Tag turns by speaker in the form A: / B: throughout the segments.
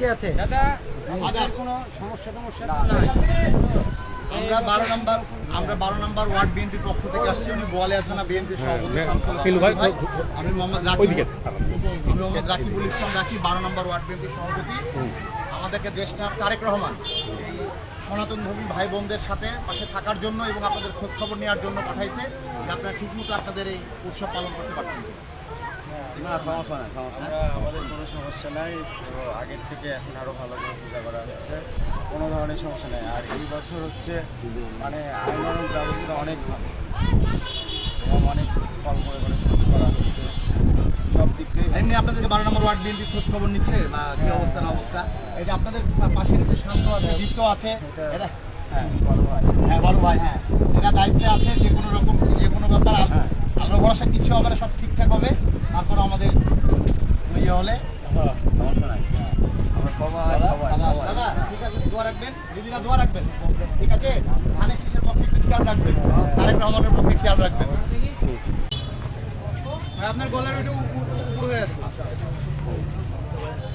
A: কে আছে কোনো সমস্যা টমস্যা
B: আমরা বারো নম্বর আমরা বারো নম্বর ওয়ার্ড বিএনপির পক্ষ থেকে আসছি। উনি বোয়ালিয়া থানা বিএনপির সভাপতি
C: হ্যাঁ, ভাই,
B: ভাই। আমি মোহাম্মদ রাকিব। আমি মোহাম্মদ রাকিবুল ইসলাম রাকিব বারো নম্বর ওয়ার্ড বিএনপির সভাপতি। আমাদেরকে দেশ নায়ক তারেক রহমান। এই সনাতন ধর্মী ভাই বোনদের সাথে পাশে থাকার জন্য এবং আপনাদের খোঁজ খবর নেওয়ার জন্য পাঠাইছে। আপনারা ঠিকমতো আপনাদের এই উৎসব পালন করতে পারছেন।
A: না সমস্যা নাই
D: আমরা আমাদের কোনো সমস্যা নাই আগের থেকে এখন আরও ভালো করে পূজা করা হচ্ছে। কোনো ধরনের সমস্যা নেই। আর এই বছর হচ্ছে মানে আইনের ব্যবস্থা অনেক ভালো। অনেক ফল করে করে খোঁজ করা হচ্ছে। সব দিক
B: এমনি আপনাদের বারো নম্বর ওয়ার্ড বিএনপি খোঁজ খবর নিচ্ছে বা কি অবস্থা না অবস্থা? এই যে আপনাদের পাশে যে শান্ত আছে দীপ্ত আছে এটা হ্যাঁ
D: বড় হয়
B: হ্যাঁ বড় ভাই হ্যাঁ। এরা দায়িত্বে আছে যে কোনো রকম যে কোনো ব্যাপার আল্লাহ ভরসা কিছু হবে না সব ঠিকঠাক হবে। তারপর আমাদের ইয়ে হলে
D: হ্যাঁ। আমরা সবাই সবাই সবাই
B: দাদা ঠিক আছে দোয়া রাখবেন। দিদিরা দোয়া রাখবেন। ঠিক আছে? ধানের শীষের পক্ষে একটু খেয়াল রাখবেন। তারেক রহমানের পক্ষে খেয়াল রাখবেন।
A: আপনার গলার একটু উপরে আছে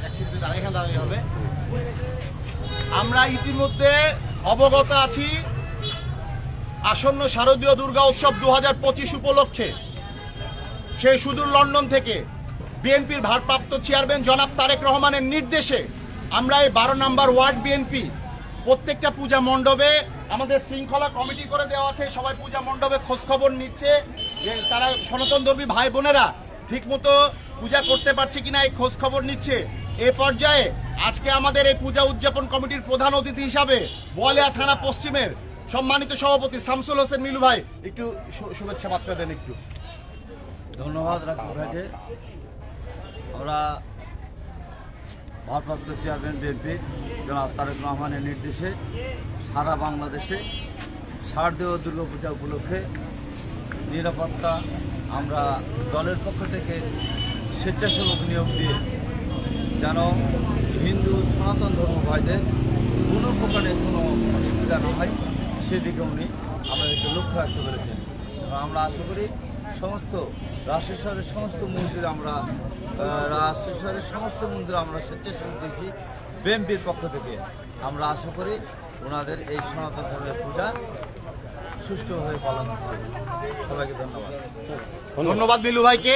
B: একসাথে দাঁড়ায় এখানে হবে। আমরা ইতিমধ্যে অবগত আছি। আসন্ন শারদীয় দুর্গা উৎসব দু হাজার পঁচিশ উপলক্ষে। সেই সুদূর লন্ডন থেকে বিএনপির ভারপ্রাপ্ত চেয়ারম্যান জনাব তারেক রহমানের নির্দেশে আমরা এই বারো নম্বর ওয়ার্ড বিএনপি প্রত্যেকটা পূজা মণ্ডপে আমাদের শৃঙ্খলা কমিটি করে দেওয়া আছে, সবাই পূজা মণ্ডপে খোঁজখবর নিচ্ছে যে তারা সনাতন ধর্মী ভাই বোনেরা ঠিকমতো পূজা করতে পারছে কিনা এই খোঁজখবর নিচ্ছে। এ পর্যায়ে আজকে আমাদের এই পূজা উদযাপন কমিটির প্রধান অতিথি হিসাবে, বোয়ালিয়া থানা পশ্চিমের সম্মানিত সভাপতি শামসুল হোসেন মিলু ভাই, একটু শুভেচ্ছা বার্তা দেন একটু।
E: ধন্যবাদ রাকিব ভাইকে। আমরা ভারপ্রাপ্ত চেয়ারম্যান বিএনপি জনাব তারেক রহমানের নির্দেশে সারা বাংলাদেশে শারদীয় দুর্গাপূজা উপলক্ষে নিরাপত্তা আমরা দলের পক্ষ থেকে স্বেচ্ছাসেবক নিয়োগ দিয়ে যেন হিন্দু সনাতন ধর্ম ভাইদের কোনো প্রকারের কোনো অসুবিধা না হয়। সেদিকে উনি আমাদেরকে লক্ষ্য রাখতে পেরেছেন। আমরা আশা করি সমস্ত রাজেশ্বরের সমস্ত মন্দির আমরা আহ, রাজেশ্বরের সমস্ত মন্দির আমরা স্বেচ্ছাসেবক দিয়েছি বিএনপির পক্ষ থেকে। আমরা আশা করি ওনাদের এই সনাতন ধর্মের পূজা সুষ্ঠুভাবে পালন হচ্ছে। সবাইকে ধন্যবাদ।
B: ধন্যবাদ। মিলু ভাইকে।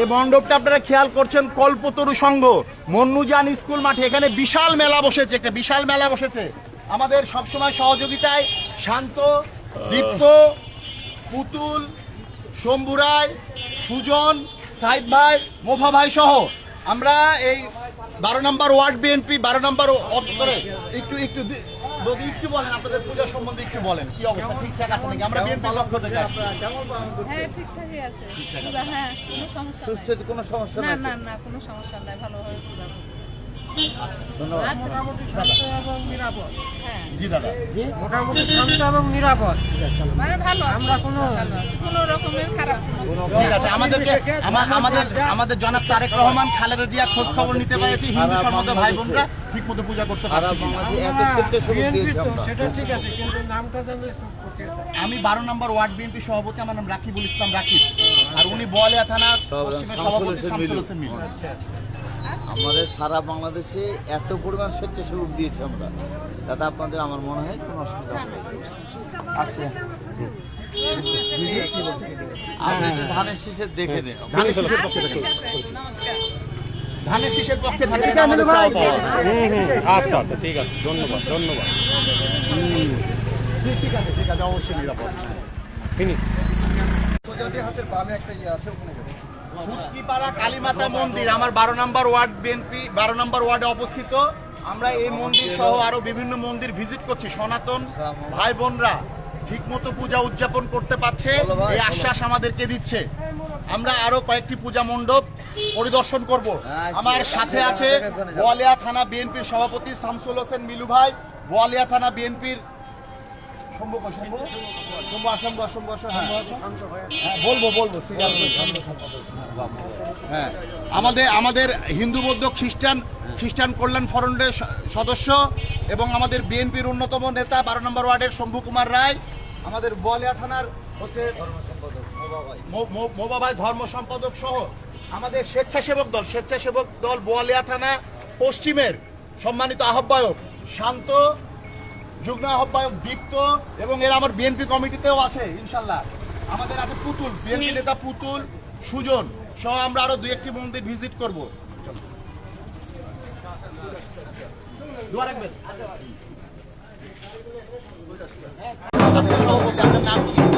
B: এই মণ্ডপটা আপনারা খেয়াল করছেন কল্পতরু সংঘ। মন্নুজান স্কুল মাঠে এখানে বিশাল মেলা বসেছে একটা বিশাল মেলা বসেছে। আমাদের সবসময় সহযোগিতায় শান্ত দীপ্ত পুতুল শম্ভু রায় সুজন সাইদ ভাই মোফা ভাই সহ আমরা এই বারো নম্বর ওয়ার্ড বিএনপি বারো নম্বর অন্তরে একটু একটু যদি একটু বলেন আপনাদের পূজা সম্বন্ধে একটু বলেন কি অবস্থা? ঠিকঠাক আছে নাকি? আমরা বিএনপির পক্ষ থেকে আসছি
F: হ্যাঁ ঠিকঠাকই আছে। হ্যাঁ কোনো সমস্যা নাই।
E: কোনো সমস্যা
F: না না না কোনো সমস্যা নাই ভালোভাবে পূজা
A: মোটামুটি শান্ত এবং নিরাপদ।
F: হ্যাঁ।
B: জি দাদা।
A: মোটামুটি শান্ত এবং নিরাপদ।
F: মানে ভালো
A: আমরা কোনো-
F: কোনো রকমের খারাপ
B: ঠিক আছে আমাদেরকে আমাদের আমাদের জনাব তারেক রহমান খালেদা জিয়া খোঁজ খবর নিতে পেরেছি। হিন্দু সম্মত ভাই বোনরা ঠিক মতো পূজা করতে পারছি
A: সেটা ঠিক আছে কিন্তু নামটা জানলে।
B: আমি বারো নম্বর ওয়ার্ড বিএনপি সভাপতি আমার নাম রাকিবুল ইসলাম রাকিব। আর উনি বোয়ালিয়া থানা পশ্চিমের সভাপতি শামসুল হোসেন
E: সারা বাংলাদেশে এত পরিমাণ স্বেচ্ছাসেবক দিয়েছি আমরা তাতে আপনাদের আমার মনে হয় কোনো অসুবিধা হবে আসে। আপনি ধানের শীষের দেখে নিন
B: ধানের শীষের পক্ষে
C: আচ্ছা আচ্ছা ঠিক আছে ধন্যবাদ ধন্যবাদ।
B: ঠিক ঠিক আছে ঠিক আছে অবশ্যই নিরাপদ।
C: ফিনিশ।
B: সুতকিপাড়া কালীমাতা মন্দির আমার বারো নম্বর ওয়ার্ড বিএনপি বারো নম্বর ওয়ার্ডে অবস্থিত। আমরা এই মন্দির সহ আরও বিভিন্ন মন্দির ভিজিট করছি। সনাতন ভাই বোনরা ঠিক মতো পূজা উদযাপন করতে পারছে এই আশ্বাস আমাদেরকে দিচ্ছে। আমরা আরও কয়েকটি পূজা মণ্ডপ পরিদর্শন করব। আমার সাথে আছে বোয়ালিয়া থানা বিএনপির সভাপতি শামসুল হোসেন মিলু ভাই। বোয়ালিয়া থানা বিএনপির শম্ভু শম্ভু শম্ভু হ্যাঁ। হ্যাঁ, বলব বলব সিরিয়াল হ্যাঁ আমাদের আমাদের হিন্দু বৌদ্ধ খ্রিস্টান খ্রিস্টান কল্যাণ ফ্রন্টের সদস্য এবং আমাদের বিএনপির অন্যতম নেতা বারো নম্বর ওয়ার্ডের শম্ভু কুমার রায় আমাদের বোয়ালিয়া থানার হচ্ছে মো- মো- মোবা ভাই ধর্ম সম্পাদক সহ আমাদের স্বেচ্ছাসেবক দল স্বেচ্ছাসেবক দল বোয়ালিয়া থানা পশ্চিমের সম্মানিত আহ্বায়ক শান্ত যুগ্ম আহ্বায়ক দীপ্ত এবং এরা আমার বিএনপি কমিটিতেও আছে ইনশাল্লাহ। আমাদের আছে পুতুল বিএনপি নেতা পুতুল সুজন সহ আমরা আরও দুই একটি মন্দির ভিজিট করব। দোয়া রাখবেন। নাম কি?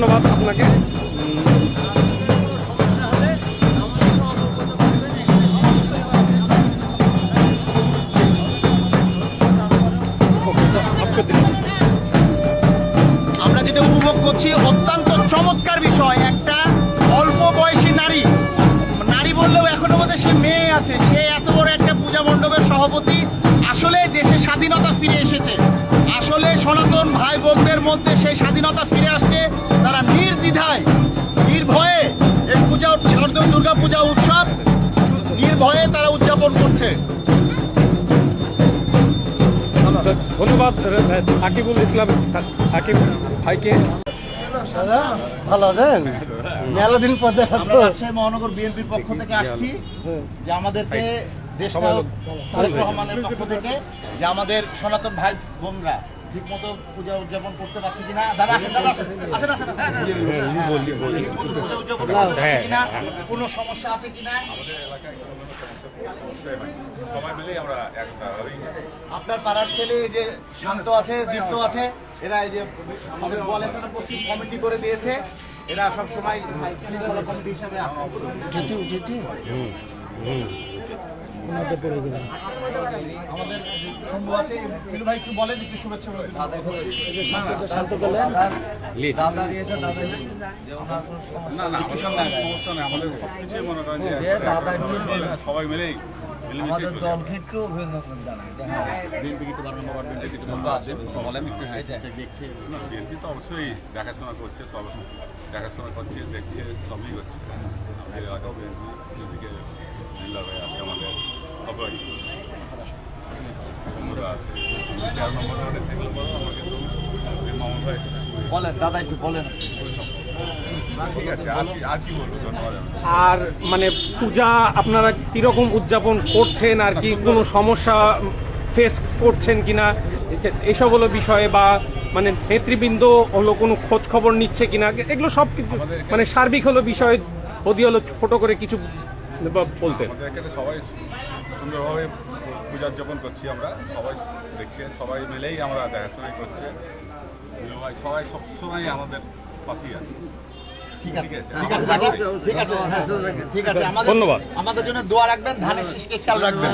C: ধন্যবাদ আপনাকে।
B: আমরা যেটা উপভোগ করছি, অত্যন্ত চমৎকার বিষয়, একটা অল্প বয়সী নারী। নারী বললেও এখনও বোধ সে মেয়ে আছে, সে পূজা উৎসব নির্ভয়ে তারা উদযাপন করছে।
C: ধন্যবাদ আকিবুল ইসলাম আকিব ভাইকে।
A: ভালো আছেন? মেলা দিন পর দেখা
B: মহানগর বিএনপির পক্ষ থেকে আসছি যে আমাদেরকে দেশ রহমানের পক্ষ থেকে যে আমাদের সনাতন ভাই বোনরা ঠিক মতো পূজা উদযাপন করতে পারছে কিনা? দাদা আসেন দাদা আসেন আসেন আসেন আসেন। পূজা উদযাপন করতে পারছে কিনা? কোনো সমস্যা আছে কিনা?
G: সবাই মিলেই আমরা একটা
B: আপনার পাড়ার ছেলে এই যে শান্ত আছে দীপ্ত আছে এরা এই যে আমাদের বলে তারা পশ্চিম কমিটি করে দিয়েছে। এরা সব সময় কমিটি হিসাবে আছে।
A: উঠেছি উঠেছি?
B: আমাদের শম্ভু আছে। ভাই একটু বলেন একটু শুভেচ্ছা বলে দিন।
C: লিজ।
E: দাদা দিয়েছে দাদা যে ওনার কোনো সমস্যা
G: না না সমস্যা নেই। আমাদের সবকিছুই মনে করেন
E: দাদা
G: সবাই মিলেই মিলেমিশে
E: আমাদের
G: চলে।
E: দলকে একটু অভিনন্দন জানাই হ্যাঁ,
B: হ্যাঁ দেখছে।
G: বিএনপি তো অবশ্যই দেখাশোনা করছে সব দেখাশোনা করছে দেখছে সবই করছে। আমাদের এলাকাও বিএনপি
E: বলেন দাদা একটু বলেন।
G: আর
C: মানে পূজা আপনারা কীরকম উদযাপন করছেন? আর কি কোনো সমস্যা ফেস করছেন কিনা? এসব হলো বিষয়ে বা মানে নেতৃবৃন্দ হলো কোনো খোঁজ খবর নিচ্ছে কিনা? এগুলো সব কিছু মানে সার্বিক হলো বিষয় যদি হলো ছোট করে কিছু ব- বলতেন
G: সবাই সুন্দরভাবে পূজা উদযাপন করছি আমরা। সবাই দেখছে সবাই মিলেই আমরা দেখাশোনাই করছে। সবাই ভাই সবাই সবসময় আমাদের পাশেই আছে।
B: ঠিক আছে।
G: ঠিক আছে।
B: ঠিক আছে হ্যাঁ, আমাদের
C: ধন্যবাদ।
B: আমাদের জন্য দোয়া রাখবেন ধানের শীষকে খেয়াল রাখবেন।